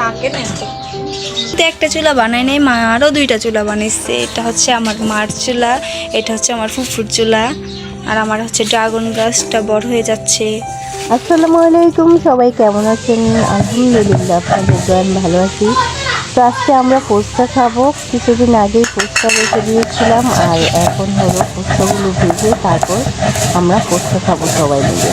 থাকে না একটা চুলা বানাই নাই মা আরও দুইটা চুলা বানিয়েছে। এটা হচ্ছে আমার মার চুলা এটা হচ্ছে আমার ফুফুর চুলা আর আমার হচ্ছে ড্রাগন গাছটা বড় হয়ে যাচ্ছে। আসসালামু আলাইকুম সবাই কেমন আছেন? আলহামদুলিল্লাহ আপনাদের দোয়ান ভালো আছি। তো আজকে আমরা ফুচকা খাব। কিছুদিন আগেই ফুচকা রেখে দিয়েছিলাম আর এখন হলো ফুচকাগুলো ভেজে তারপর আমরা ফুচকা খাব সবাই মিলে।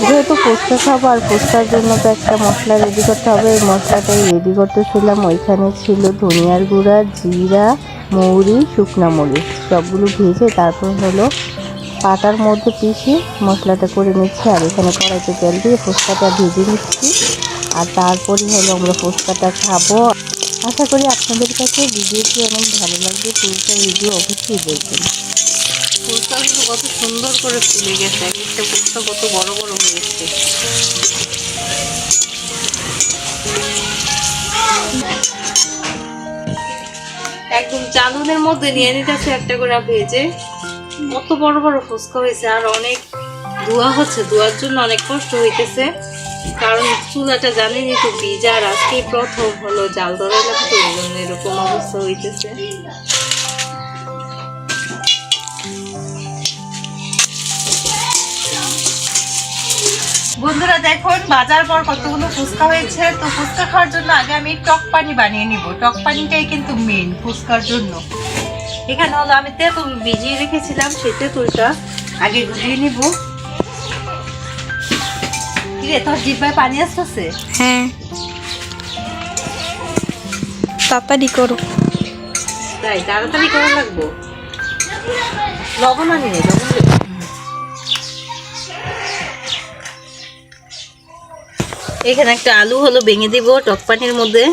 যেহেতু ফুচকা খাব আর ফুচকার জন্য তো একটা মশলা রেডি করতে হবে, এই মশলাটাই রেডি করতেছিলাম। ওইখানে ছিল ধনিয়ার গুঁড়া, জিরা, মৌরি, শুকনা মরিচ। সবগুলো ভেজে তারপর হলো পাটার মধ্যে পিষে মশলাটা করে নিচ্ছি। আর এখানে কড়াইতে তেল দিয়ে ফুচকাটা ভেজে নিচ্ছি। আর তারপরে হলো আমরা ফুচকাটা খাব। আশা করি আপনাদের কাছে ভিডিওটি অনেক ভালো লাগবে। ভিডিও অবশ্যই দেখবেন। ফুলটাগুলো কত সুন্দর করে ফুলে গেছে। এক একটা ফুলটা কত বড় বড় হয়েছে একদম চালুনের মধ্যে নিয়ে নিতেছে একটা করে ভেজে। কত বড় বড় ফুচকা হয়েছে, আর অনেক ধোয়া হচ্ছে। ধোয়ার জন্য অনেক কষ্ট হইতেছে। কারণ চুলাটা জানেনি তো ভিজা, আর আজকেই প্রথম হলো জাল ধরা লাগতো ওই জন্য এরকম অবস্থা হইতেছে। বন্ধুরা দেখুন বাজার পর কতগুলো ফুচকা হয়েছে। তো ফুচকা খাওয়ার জন্য আগে আমি টক পানি বানিয়ে নিব। টক পানিটাই কিন্তু মেন ফুচকার জন্য। এখানে হলো আমি তেঁতুল ভিজিয়ে রেখেছিলাম সেই তেঁতুলটা আগে গুলিয়ে নিব। কিরে তোর জিব্বায় পানি আসতেছে? হ্যাঁ। তাড়াতাড়ি করো। তাই তাড়াতাড়ি করা লাগবো। লবণ আনি লবণ এখানে একটা আলু হলো ভেঙে দিব, টক পানির মধ্যে।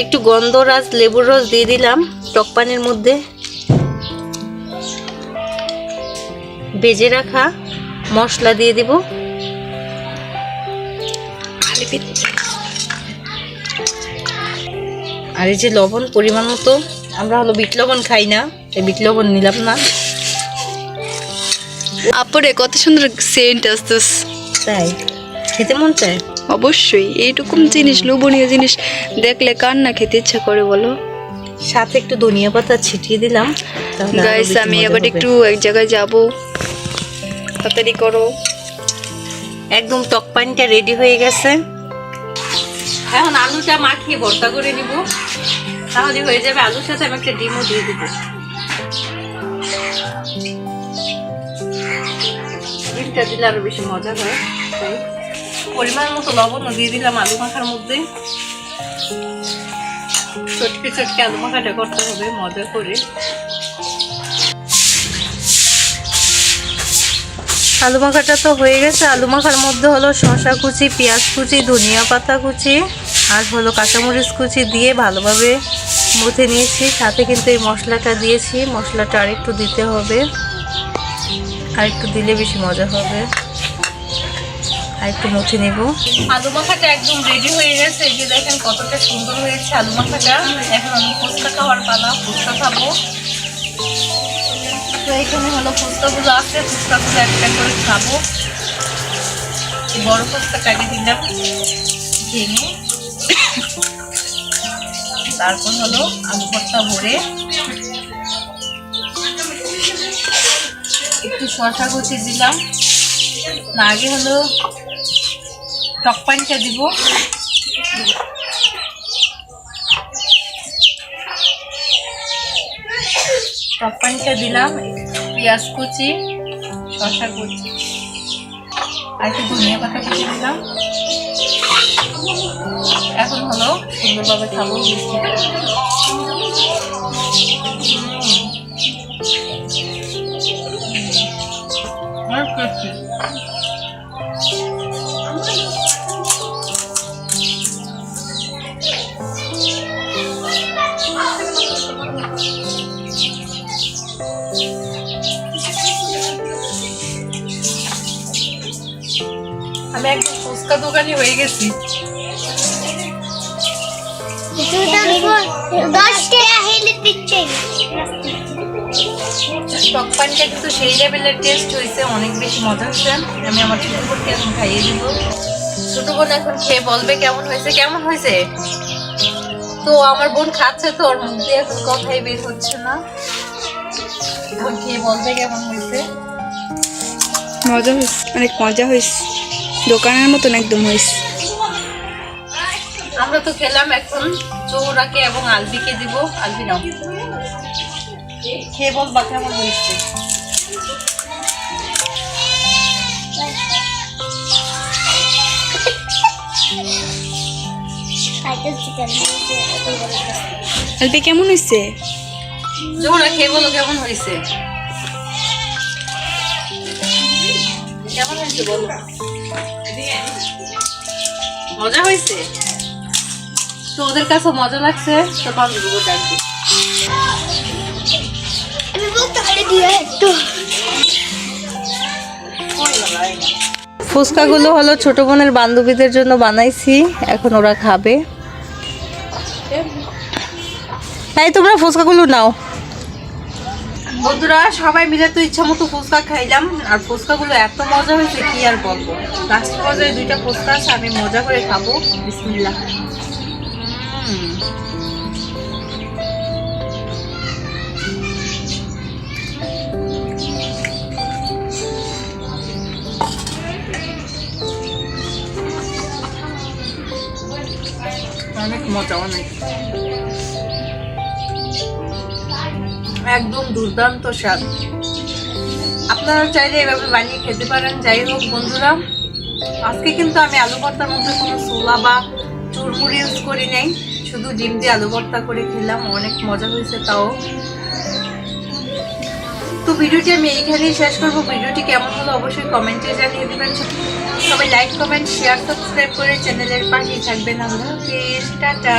একটু গন্ধরাজ লেবুর রস দিয়ে দিলাম টক পানির মধ্যে। ভেজে রাখা মশলা দিয়ে দিব। আর এই যে লবণ, পরিমাণ মতো, আমরা হলো বিট লবণ খাই না এই বিট লবণ নিলাম না। আপরে কত সুন্দর সেন্ট আসতেস তাই? খেতে মন চায়? অবশ্যই এইরকম জিনিস লোভনীয় জিনিস দেখলে কার না খেতে ইচ্ছা করে বলো? সাথে একটু ধনিয়া পাতা ছিটিয়ে দিলাম গাইস আমি আবার একটু এক জায়গায় যাব। তাড়াতাড়ি করো। একদম টক পানিটা রেডি হয়ে গেছে। এখন আলুটা মাখিয়ে ভর্তা করে নিব। তাহলে হয়ে যাবে আলুর সাথে আমি একটা ডিমও দিয়ে দিব। ডিমটা দিলে আরও বেশি মজা হয় তাই। পরিমাণ মতো লবণও দিয়ে দিলাম আলু মাখার মধ্যে। চটকে চটকে আলু মাখাটা করতে হবে মজা করে। আলু মাখাটা তো হয়ে গেছে। আলু মাখার মধ্যে হলো শশা কুচি পেঁয়াজ কুচি ধনিয়া পাতা কুচি আর হলো কাঁচামরিচ কুচি দিয়ে ভালোভাবে মুথে নিয়েছি। সাথে কিন্তু এই মশলাটা দিয়েছি। মশলাটা আরেকটু দিতে হবে। আর একটু দিলে বেশি মজা হবে। আর একটু মুছে নেব। আলু মাখাটা একদম রেডি হয়ে গেছে। এই যে দেখেন কতটা সুন্দর হয়েছে আলু মাখাটা এখন আমি ফুচকা খাওয়ার পালা, ফুচকা খাব। তো এখানে হলো ফুচকাগুলো আছে, ফুচকাগুলো একটা করে খাব। বড় ফুচকা কাটে দিলাম, ভেঙে। তারপর হলো আলু ভর্তা ভরে একটু শসা কুচি দিলাম। না, আগে হলো টক পানিটা দিব। টক পানিটা দিলাম, পেঁয়াজ কুচি শসা কুচি আর একটু ধনিয়া পাতা কুচি দিলাম। এখন হলো সুন্দরভাবে খাব আমি একদম ফুচকা দোকানি হয়ে গেছি দশ টক পানিটা কিন্তু সেই লেভেলের টেস্ট হয়েছে অনেক বেশি মজা হচ্ছে আমি আমার ছোট বোনকে এখন খাইয়ে দিব। ছোট বোন এখন খেয়ে বলবে কেমন হয়েছে কেমন হয়েছে? তো আমার বোন খাচ্ছে তো ওর মুখ দিয়ে এখন কথাই বের হচ্ছে না। এখন খেয়ে বলবে কেমন হয়েছে। মজা হয়েছে অনেক মজা হয়েছে। দোকানের মতন একদম হয়েছে। আমরা তো খেলাম এখন চৌরাকে এবং আলবিকে দিব। আলবি নাও। খেয়ে বলবা কেমন হয়েছে আলপি কেমন হয়েছে চৌরা খেয়ে বলো কেমন হয়েছে কেমন হয়েছে বলো? মজা হয়েছে তো ওদের কাছে মজা লাগছে তো বান্ধবীকে ডাকবে ফুচকাগুলো হলো ছোট বোনের বান্ধবীদের জন্য বানাইছি, এখন ওরা খাবে। তাই তোমরা ফুচকাগুলো নাও। বন্ধুরা, সবাই মিলে তো ইচ্ছা মতো ফুচকা খাইলাম, আর ফুচকাগুলো এত মজা হয়েছে, কি আর বলব? লাস্ট পর্যায়ে দুইটা ফুচকা আছে, আমি মজা করে খাব। বিসমিল্লাহ। মজা অনেক। একদম দুর্দান্ত স্বাদ। আপনারা চাইলে এভাবে বানিয়ে খেতে পারেন। যাই হোক বন্ধুরা, আজকে কিন্তু আমি আলু ভর্তার মধ্যে কোনো সোলা বা চুরমুড়ি ইউজ করি নাই। শুধু ডিম দিয়ে আলু ভর্তা করে খেলাম, অনেক মজা হয়েছে তাও। তো ভিডিওটি আমি এইখানেই শেষ করব। ভিডিওটি কেমন হলো অবশ্যই কমেন্টে জানিয়ে দেবেন। সবাই লাইক কমেন্ট শেয়ার সাবস্ক্রাইব করে চ্যানেলের পাশে থাকবেন। টাটা।